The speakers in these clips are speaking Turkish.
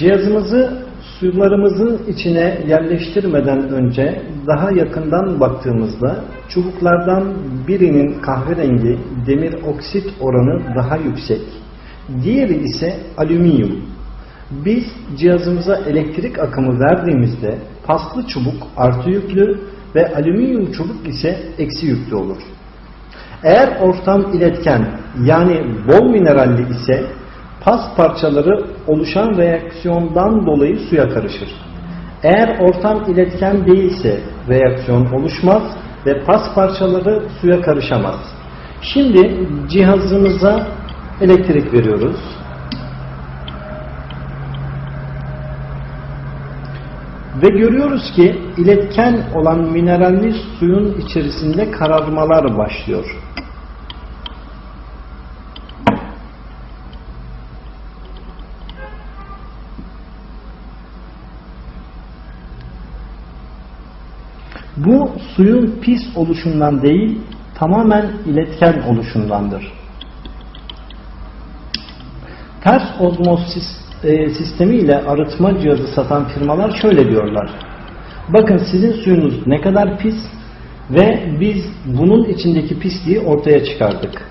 Cihazımızı sularımızın içine yerleştirmeden önce daha yakından baktığımızda çubuklardan birinin kahverengi demir oksit oranı daha yüksek. Diğeri ise alüminyum. Biz cihazımıza elektrik akımı verdiğimizde paslı çubuk artı yüklü ve alüminyum çubuk ise eksi yüklü olur. Eğer ortam iletken yani bol mineralli ise pas parçaları oluşan reaksiyondan dolayı suya karışır. Eğer ortam iletken değilse reaksiyon oluşmaz ve pas parçaları suya karışamaz. Şimdi cihazımıza elektrik veriyoruz. Ve görüyoruz ki iletken olan mineralli suyun içerisinde kararmalar başlıyor. Bu suyun pis oluşundan değil, tamamen iletken oluşundandır. Ters ozmoz e, sistemi ile arıtma cihazı satan firmalar şöyle diyorlar. Bakın sizin suyunuz ne kadar pis ve biz bunun içindeki pisliği ortaya çıkardık.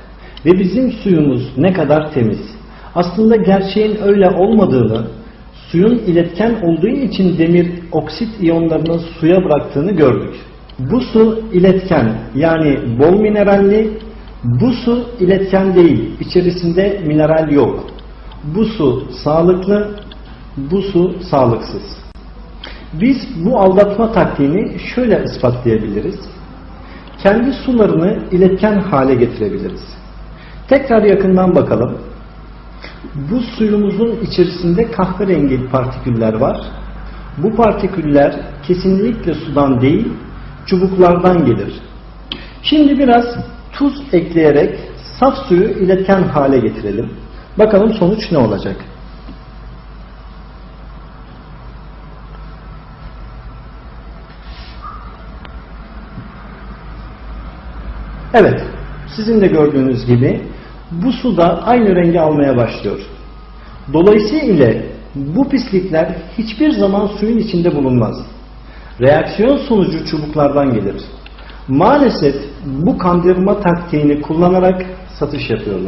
Ve bizim suyumuz ne kadar temiz. Aslında gerçeğin öyle olmadığını, suyun iletken olduğu için demir oksit iyonlarını suya bıraktığını gördük. Bu su iletken yani bol mineralli, bu su iletken değil, içerisinde mineral yok. Bu su sağlıklı, bu su sağlıksız. Biz bu aldatma taktiğini şöyle ispatlayabiliriz. Kendi sularını iletken hale getirebiliriz. Tekrar yakından bakalım. Bu suyumuzun içerisinde kahverengi partiküller var. Bu partiküller kesinlikle sudan değil, çubuklardan gelir. Şimdi biraz tuz ekleyerek saf suyu iletken hale getirelim. Bakalım sonuç ne olacak? Evet, sizin de gördüğünüz gibi bu su da aynı rengi almaya başlıyor. Dolayısıyla bu pislikler hiçbir zaman suyun içinde bulunmaz. Reaksiyon sonucu çubuklardan gelir. Maalesef bu kandırma taktiğini kullanarak satış yapıyorlar.